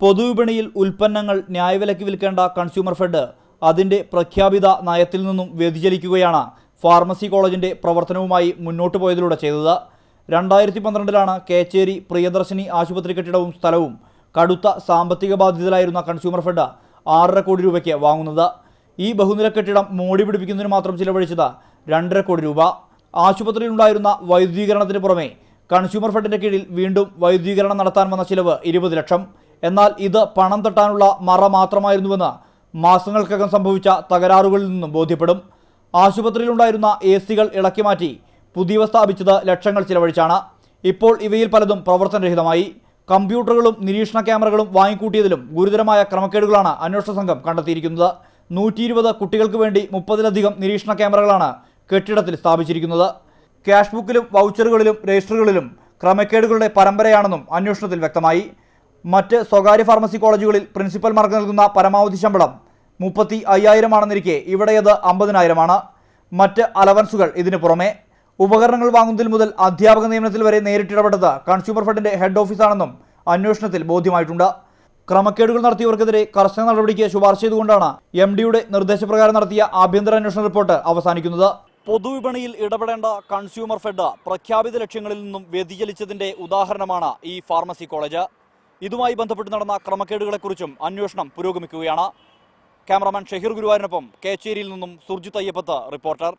പൊതുവിപണിയിൽ ഉൽപ്പന്നങ്ങൾ ന്യായവിലയ്ക്ക് വിൽക്കേണ്ട consumer fed അതിന്റെ പ്രഖ്യാപിത നയത്തിൽ നിന്നും വ്യതിചലിക്കുകയാണ് ഫാർമസി കോളേജിന്റെ പ്രവർത്തനവുമായി മുന്നോട്ട് പോയതിലൂടെ ചെയ്തത്. രണ്ടായിരത്തി പന്ത്രണ്ടിലാണ് കേച്ചേരി പ്രിയദർശിനി ആശുപത്രി കെട്ടിടവും സ്ഥലവും കടുത്ത സാമ്പത്തിക ബാധ്യതയിലായിരുന്ന കൺസ്യൂമർ ഫെഡ് ആറര കോടി രൂപയ്ക്ക് വാങ്ങുന്നത്. ഈ ബഹുനില കെട്ടിടം മോടി പിടിപ്പിക്കുന്നതിന് മാത്രം ചിലവഴിച്ചത് രണ്ടര കോടി രൂപ. ആശുപത്രിയിലുണ്ടായിരുന്ന വൈദ്യുതീകരണത്തിന് പുറമെ കൺസ്യൂമർ ഫെഡിന്റെ കീഴിൽ വീണ്ടും വൈദ്യുതീകരണം നടത്താൻ വന്ന ചിലവ് ഇരുപത് ലക്ഷം. എന്നാൽ ഇത് പണം തട്ടാനുള്ള മറ മാത്രമായിരുന്നുവെന്ന് മാസങ്ങൾക്കകം സംഭവിച്ച തകരാറുകളിൽ നിന്നും ബോധ്യപ്പെടും. ആശുപത്രിയിലുണ്ടായിരുന്ന എ സികൾ ഇളക്കി മാറ്റി പുതിയവ സ്ഥാപിച്ചത് ലക്ഷങ്ങൾ ചിലവഴിച്ചാണ്. ഇപ്പോൾ ഇവയിൽ പലതും പ്രവർത്തനരഹിതമായി. കമ്പ്യൂട്ടറുകളും നിരീക്ഷണ ക്യാമറകളും വാങ്ങിക്കൂട്ടിയതിലും ഗുരുതരമായ ക്രമക്കേടുകളാണ് അന്വേഷണ സംഘം കണ്ടെത്തിയിരിക്കുന്നത്. നൂറ്റി ഇരുപത് കുട്ടികൾക്ക് വേണ്ടി മുപ്പതിലധികം നിരീക്ഷണ ക്യാമറകളാണ് കെട്ടിടത്തിൽ സ്ഥാപിച്ചിരിക്കുന്നത്. ക്യാഷ് ബുക്കിലും വൗച്ചറുകളിലും രജിസ്റ്ററുകളിലും ക്രമക്കേടുകളുടെ പരമ്പരയാണെന്നും അന്വേഷണത്തിൽ വ്യക്തമായി. മറ്റ് സ്വകാര്യ ഫാർമസി കോളേജുകളിൽ പ്രിൻസിപ്പൽമാർക്ക് നൽകുന്ന പരമാവധി ശമ്പളം മുപ്പത്തി അയ്യായിരമാണെന്നിരിക്കെ ഇവിടെയത് അമ്പതിനായിരമാണ്. മറ്റ് അലവൻസുകൾ ഇതിനു പുറമെ ഉപകരണങ്ങൾ വാങ്ങുന്നതിൽ മുതൽ അധ്യാപക നിയമനത്തിൽ വരെ നേരിട്ടിടപെട്ടത് കൺസ്യൂമർ ഫെഡിന്റെ ഹെഡ് ഓഫീസാണെന്നും അന്വേഷണത്തിൽ ബോധ്യമായിട്ടുണ്ട്. ക്രമക്കേടുകൾ നടത്തിയവർക്കെതിരെ കർശന നടപടിക്ക് ശുപാർശ ചെയ്തുകൊണ്ടാണ് എം ഡിയുടെ നിർദ്ദേശപ്രകാരം നടത്തിയ ആഭ്യന്തര അന്വേഷണ റിപ്പോർട്ട് അവസാനിക്കുന്നത്. പൊതുവിപണിയിൽ ഇടപെടേണ്ട കൺസ്യൂമർ ഫെഡ് പ്രഖ്യാപിത ലക്ഷ്യങ്ങളിൽ നിന്നും വ്യതിചലിച്ചതിന്റെ ഉദാഹരണമാണ് ഈ ഫാർമസി കോളേജ്. ഇതുമായി ബന്ധപ്പെട്ട് നടന്ന ക്രമക്കേടുകളെക്കുറിച്ചും അന്വേഷണം പുരോഗമിക്കുകയാണ്. ക്യാമറമാൻ ഷഹീർ ഗുരുവായൂരിനൊപ്പം കേച്ചേരിയിൽ നിന്നും സുർജിത് അയ്യപ്പത്ത് റിപ്പോർട്ടർ.